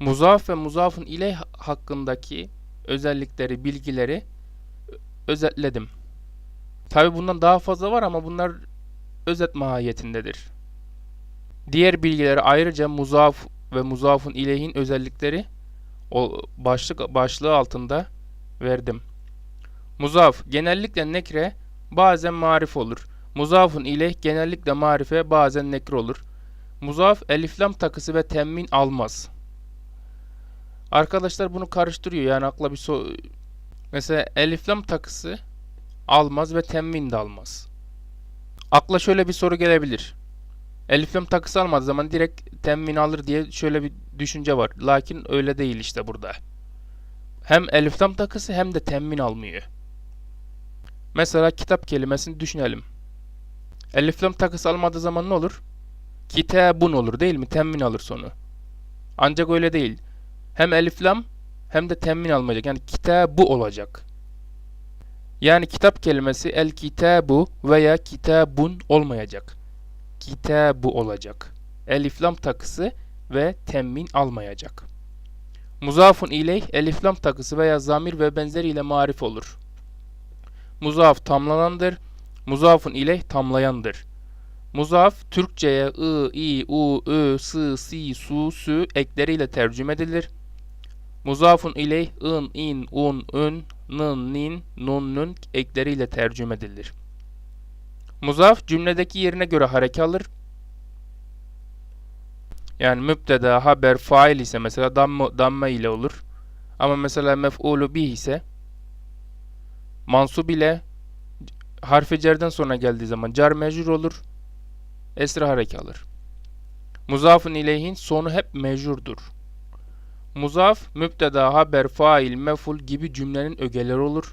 Muzaf ve muzafın ileyh hakkındaki özellikleri, bilgileri özetledim. Tabi bundan daha fazla var ama bunlar özet mahiyetindedir. Diğer bilgileri ayrıca muzaf ve muzafın ileyhin özellikleri o başlık başlığı altında verdim. Muzaf genellikle nekre bazen marif olur. Muzafın ileyh genellikle marife bazen nekre olur. Muzaf eliflam takısı ve temmin almaz. Arkadaşlar bunu karıştırıyor yani akla bir so mesela eliflam takısı almaz ve temmin de almaz. Akla şöyle bir soru gelebilir. Eliflam takısı almadığı zaman direkt temmin alır diye şöyle bir düşünce var. Lakin öyle değil işte burada. Hem eliflam takısı hem de temmin almıyor. Mesela kitap kelimesini düşünelim. Eliflam takısı almadığı zaman ne olur? Kitabun olur değil mi? Temmin alır sonu. Ancak öyle değil. Hem eliflam hem de temmin almayacak. Yani kitabu olacak. Yani kitap kelimesi el kitabu veya kitabun olmayacak. Kitabu olacak. Eliflam takısı ve temmin almayacak. Muzafun ileyh eliflam takısı veya zamir ve benzeriyle marif olur. Muzaf tamlanandır. Muzafun ileyh tamlayandır. Muzaf Türkçe'ye ı, i, u, ö, sı, si, su, sü ekleriyle tercüme edilir. Muzafun ileyh ın, in, un, ün, nın, nin, nun, nün ekleriyle tercüme edilir. Muzaf cümledeki yerine göre hareke alır. Yani müpteda, haber, fail ise mesela damme, damme ile olur. Ama mesela mef'ulu bih ise mansub ile harfi cerden sonra geldiği zaman car mecrur olur. Esra hareke alır. Muzafın ileyhin sonu hep mecurdur. Muzaf, müpteda, haber, fail, meful gibi cümlenin ögeleri olur.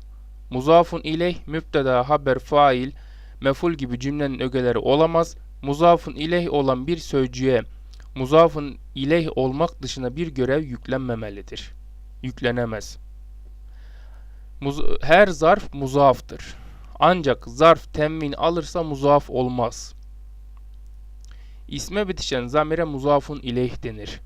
Muzafun ileyh, müpteda, haber, fail, meful gibi cümlenin ögeleri olamaz. Muzafun ileyh olan bir sözcüğe muzafın ileyh olmak dışında bir görev yüklenmemelidir. Yüklenemez. Muz- her zarf muzaftır. Ancak zarf temmin alırsa muzaf olmaz. İsme bitişen zamire muzafun ileyh denir.